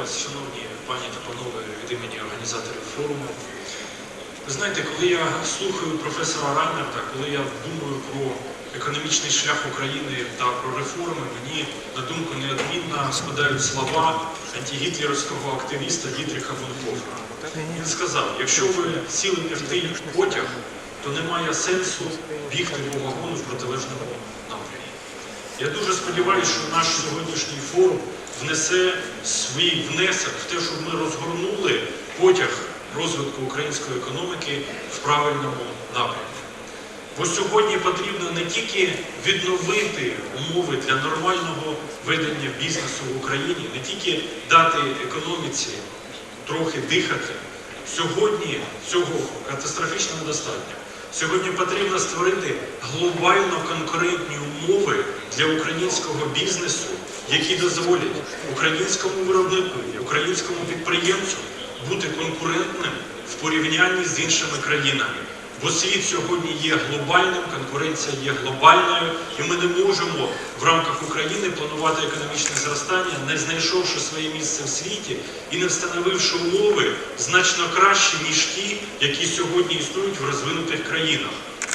вас, шановні пані та панове, від імені організаторів форуму. Ви знаєте, коли я слухаю професора Райнерта, коли я думаю про економічний шлях України та про реформи, мені на думку неодмінно спадають слова антигітлерівського активіста Дітріха Бонхофера. Він сказав, якщо ви сіли не в той потяг, то немає сенсу бігти по вагону в протилежному напрямі. Я дуже сподіваюся, що наш сьогоднішній форум внесе свій внесок в те, щоб ми розгорнули потяг розвитку української економіки в правильному напрямку. Бо сьогодні потрібно не тільки відновити умови для нормального ведення бізнесу в Україні, не тільки дати економіці трохи дихати. Сьогодні цього катастрофічно недостатньо. Сьогодні потрібно створити глобально конкурентні умови для українського бізнесу, які дозволять українському виробнику, і українському підприємцю бути конкурентним в порівнянні з іншими країнами. Бо світ сьогодні є глобальним, конкуренція є глобальною, і ми не можемо в рамках України планувати економічне зростання, не знайшовши своє місце в світі і не встановивши умови значно кращі, ніж ті, які сьогодні існують в розвинутих країнах.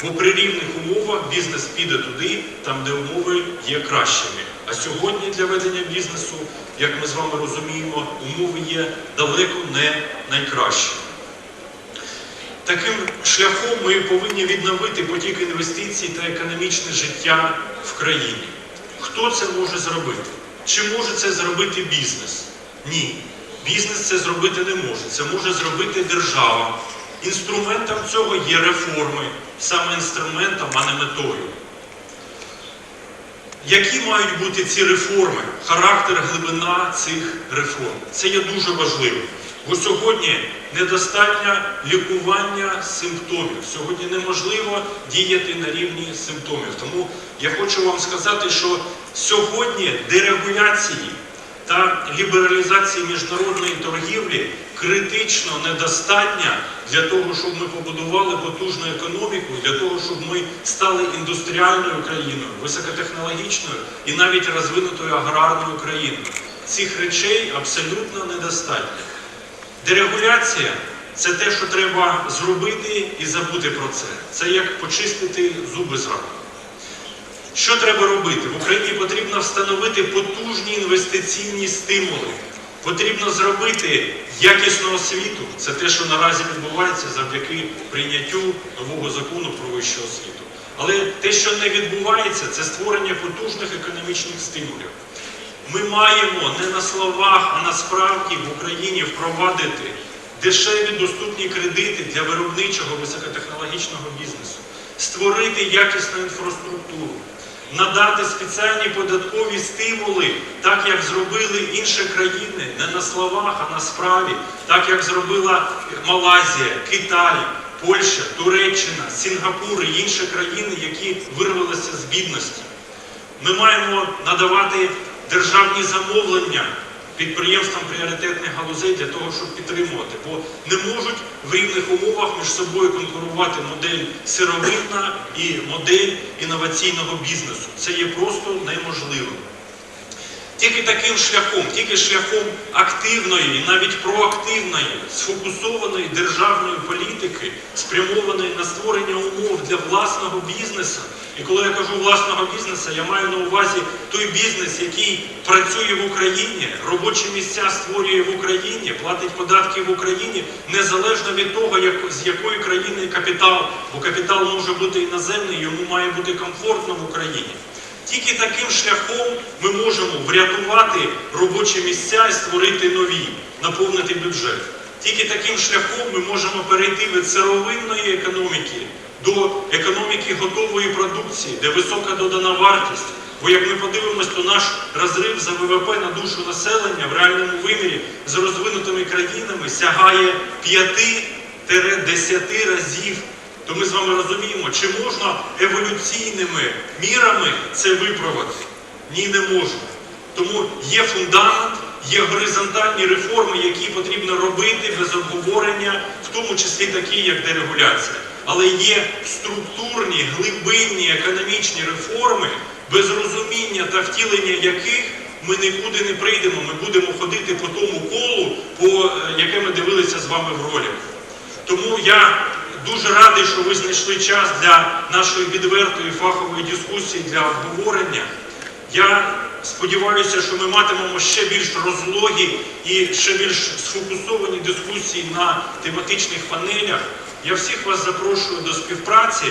Бо при рівних умовах бізнес піде туди, там, де умови є кращими. А сьогодні для ведення бізнесу, як ми з вами розуміємо, умови є далеко не найкращими. Таким шляхом ми повинні відновити потік інвестицій та економічне життя в країні. Хто це може зробити? Чи може це зробити бізнес? Ні. Бізнес це зробити не може. Це може зробити держава. Інструментом цього є реформи, саме інструментом, а не метою. Які мають бути ці реформи? Характер, глибина цих реформ. Це є дуже важливо. Бо сьогодні недостатньо лікування симптомів. Сьогодні неможливо діяти на рівні симптомів. Тому я хочу вам сказати, що сьогодні дерегуляції та лібералізації міжнародної торгівлі критично недостатньо для того, щоб ми побудували потужну економіку, для того, щоб ми стали індустріальною країною, високотехнологічною і навіть розвинутою аграрною країною. Цих речей абсолютно недостатньо. Дерегуляція це те, що треба зробити і забути про це. Це як почистити зуби з раку. Що треба робити? В Україні потрібно встановити потужні інвестиційні стимули. Потрібно зробити якісну освіту. Це те, що наразі відбувається завдяки прийняттю нового закону про вищу освіту. Але те, що не відбувається, це створення потужних економічних стимулів. Ми маємо не на словах, а насправді в Україні впровадити дешеві доступні кредити для виробничого високотехнологічного бізнесу, створити якісну інфраструктуру, надати спеціальні податкові стимули, так як зробили інші країни, не на словах, а на справі, так як зробила Малайзія, Китай, Польща, Туреччина, Сінгапур і інші країни, які вирвалися з бідності. Ми маємо надавати державні замовлення підприємствам пріоритетних галузей для того, щоб підтримувати, бо не можуть в рівних умовах між собою конкурувати модель сировинна і модель інноваційного бізнесу. Це є просто неможливо. Тільки таким шляхом, тільки шляхом активної і навіть проактивної, сфокусованої державної політики, спрямованої на створення умов для власного бізнесу. І коли я кажу власного бізнесу, я маю на увазі той бізнес, який працює в Україні, робочі місця створює в Україні, платить податки в Україні, незалежно від того, як, з якої країни капітал, бо капітал може бути іноземний, йому має бути комфортно в Україні. Тільки таким шляхом ми можемо врятувати робочі місця і створити нові, наповнити бюджет. Тільки таким шляхом ми можемо перейти від сировинної економіки до економіки готової продукції, де висока додана вартість. Бо як ми подивимось, то наш розрив за ВВП на душу населення в реальному вимірі з розвинутими країнами сягає 5-10 разів то ми з вами розуміємо, чи можна еволюційними мірами це виправити? Ні, не можна. Тому є фундамент, є горизонтальні реформи, які потрібно робити без обговорення, в тому числі такі, як дерегуляція. Але є структурні, глибинні економічні реформи, без розуміння та втілення яких ми нікуди не прийдемо. Ми будемо ходити по тому колу. по яке ми дивилися з вами в ролі. Тому я дуже радий, що ви знайшли час для нашої відвертої фахової дискусії для обговорення. Я сподіваюся, що ми матимемо ще більш розлогі і ще більш сфокусовані дискусії на тематичних панелях. Я всіх вас запрошую до співпраці.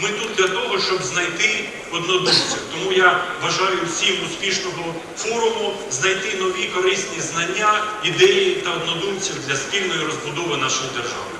Ми тут для того, щоб знайти однодумців. Тому я бажаю всім успішного форуму, знайти нові корисні знання, ідеї та однодумців для спільної розбудови нашої держави.